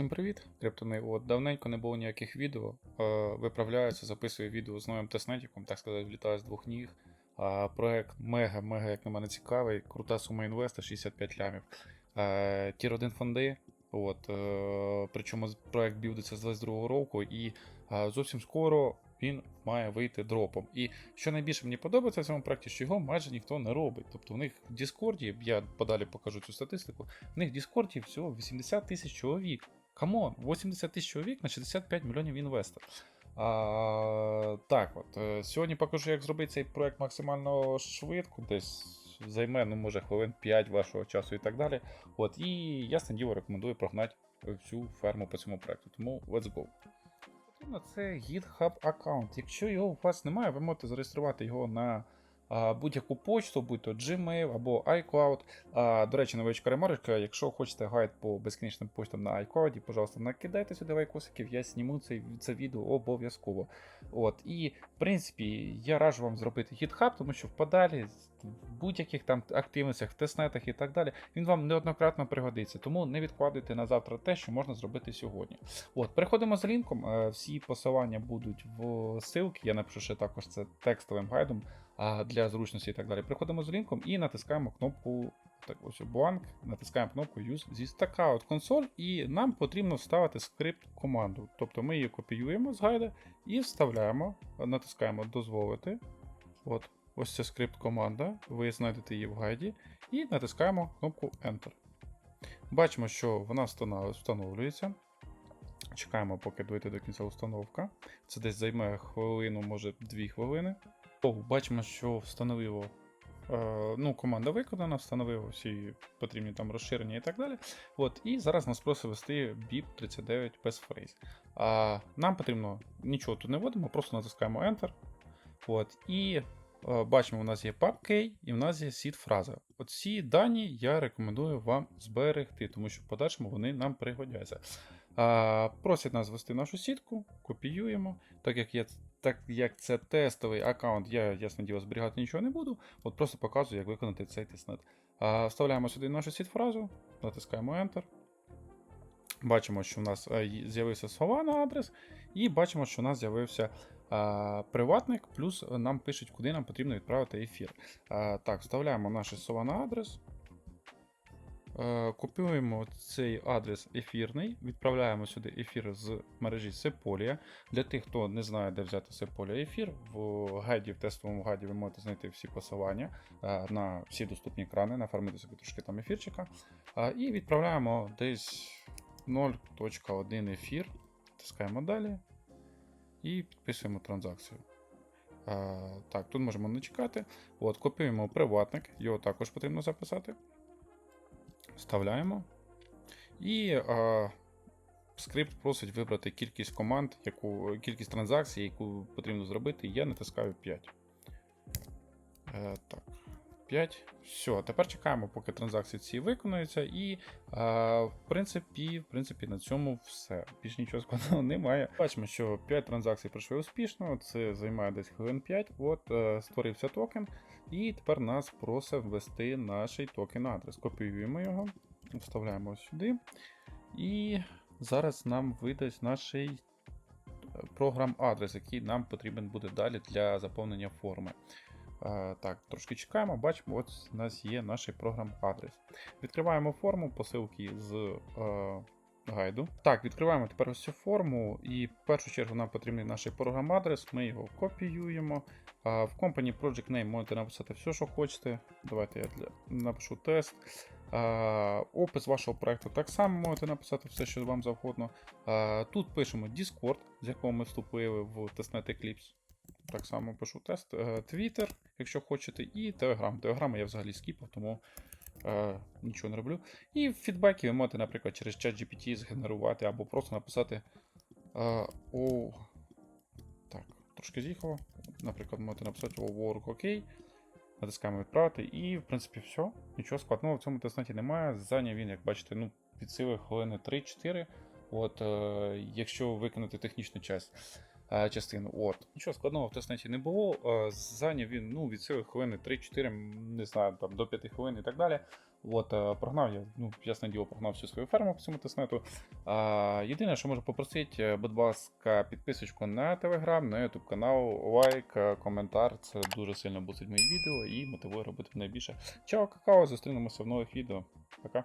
Всім привіт, криптони. От давненько не було ніяких відео. Е, виправляюся, записую відео з новим тестнетиком, так сказати, влітаю з двох ніг. А, проект мега-мега, як на мене, цікавий. Крута сума інвеста 65 лямів. Е, Тір 1 фонди. От, е, причому проект білдиться з 22 року, і е, зовсім скоро він має вийти дропом. І що найбільше мені подобається в цьому проекті, що його майже ніхто не робить. Тобто в них в Діскорді, я подалі покажу цю статистику, в них в Діскорді всього 80 тисяч чоловік. Камон, 80 тисяч чоловік на 65 мільйонів інвестор. А, так от, е, сьогодні покажу, як зробити цей проект максимально швидко, десь займе, ну, може, хвилин 5 вашого часу і так далі. От, і я Сандіво рекомендую прогнати всю ферму по цьому проекту. Тому let's go. Це GitHub аккаунт. Якщо його у вас немає, ви можете зареєструвати його на будь-яку почту, будь то Gmail або iCloud. До речі, новичка ремарочка, якщо хочете гайд по безкінечним почтам на iCloud, пожалуйста, накидайте сюди лайкосиків, я зніму це, це відео обов'язково. От, і в принципі, я раджу вам зробити GitHub, тому що в подалі, будь-яких там активностях, в тестнетах і так далі, він вам неоднократно пригодиться. Тому не відкладуйте на завтра те, що можна зробити сьогодні. От, переходимо за лінком. е, Всі посилання будуть в ссылці. Я напишу ще також це текстовим гайдом для зручності і так далі. Переходимо з лінком і натискаємо кнопку так, ось бланк, натискаємо кнопку Use this Stackout console, і нам потрібно вставити скрипт команду. Тобто ми її копіюємо з гайда і вставляємо, натискаємо дозволити. От, ось це скрипт команда. Ви знайдете її в гайді, і натискаємо кнопку Enter. Бачимо, що вона встановлюється. Чекаємо, поки дойде до кінця установка. Це десь займе хвилину, може 2 хвилини. О, бачимо, що встановило. Е, ну, команда виконана, встановило всі потрібні там розширення і так далі. От, і зараз нас просить ввести BIP 39 без фрейз. А, нам потрібно нічого тут не вводимо, просто натискаємо Enter. От, і бачимо, у нас є PubKey і у нас є seed фраза. Оці дані я рекомендую вам зберегти, тому що в подальшому вони нам пригодяться. Просять нас ввести нашу сітку, копіюємо. Так як я так як це тестовий аккаунт, я, ясно діло, зберігати нічого не буду. От просто показую, як виконати цей тестнет. Вставляємо сюди нашу сіт-фразу, натискаємо Enter. Бачимо, що в нас е, з'явився слова на адрес, і бачимо, що у нас з'явився приватник, плюс нам пишуть, куди нам потрібно відправити ефір. Так, вставляємо наші слова на адрес. Е, Копіюємо цей адрес ефірний, відправляємо сюди ефір з мережі Sepolia. Для тих, хто не знає, де взяти Sepolia ефір, в гайді, в тестовому гайді ви можете знайти всі посилання е, на всі доступні екрани, нафармити собі трошки там ефірчика. І відправляємо десь 0.1 ефір, тискаємо далі і підписуємо транзакцію. Е, Так, тут можемо не чекати. От, копіюємо приватник, його також потрібно записати. Вставляємо. І а, скрипт просить вибрати кількість команд, яку, кількість транзакцій, яку потрібно зробити. Я натискаю 5. Е, так. 5. Все, тепер чекаємо, поки транзакції ці виконуються. І, а, в принципі, в принципі, на цьому все. Більш нічого складного немає. Бачимо, що 5 транзакцій пройшли успішно. Це займає десь хвилин 5. От, е, створився токен. І тепер нас просить ввести наш токен адрес. Копіюємо його, вставляємо сюди. І зараз нам видасть наш програм адрес, який нам потрібен буде далі для заповнення форми. Е, Так, трошки чекаємо, бачимо, от у нас є наш програм адрес. Відкриваємо форму, посилки з е, гайду. Так, відкриваємо тепер ось цю форму, і в першу чергу нам потрібний наш програм адрес. Ми його копіюємо. А, В Company Project Name можете написати все, що хочете. Давайте я для... напишу тест. А, Опис вашого проекту так само можете написати все, що вам завгодно. А, Тут пишемо Discord, з якого ми вступили в тестнет Eclipse. Так само пишу тест. Е, Twitter, якщо хочете, і Telegram. Telegram я взагалі скіпав, тому е, нічого не роблю. І в ви можете, наприклад, через ChatGPT згенерувати або просто написати. Е, о, так, трошки з'їхало. Наприклад, можете написати о, work OK. Натискаємо відправити, і, в принципі, все. Нічого складного в цьому тестнеті немає. Зайняв він, як бачите, ну, від сили хвилини 3-4. От, е, якщо виконати технічну часть, частину. От. Нічого складного в тестнеті не було. Е, зайняв він ну, від сили хвилини 3-4, не знаю, там, до 5 хвилин і так далі. От, е, прогнав я, ну, ясне діло, прогнав всю свою ферму по цьому тестнету. А, єдине, що можу попросити, е, будь ласка, підписочку на телеграм, на ютуб канал, лайк, е, коментар. Це дуже сильно бусить мої відео і мотивує робити найбільше. Чао, какао, зустрінемося в нових відео. Пока.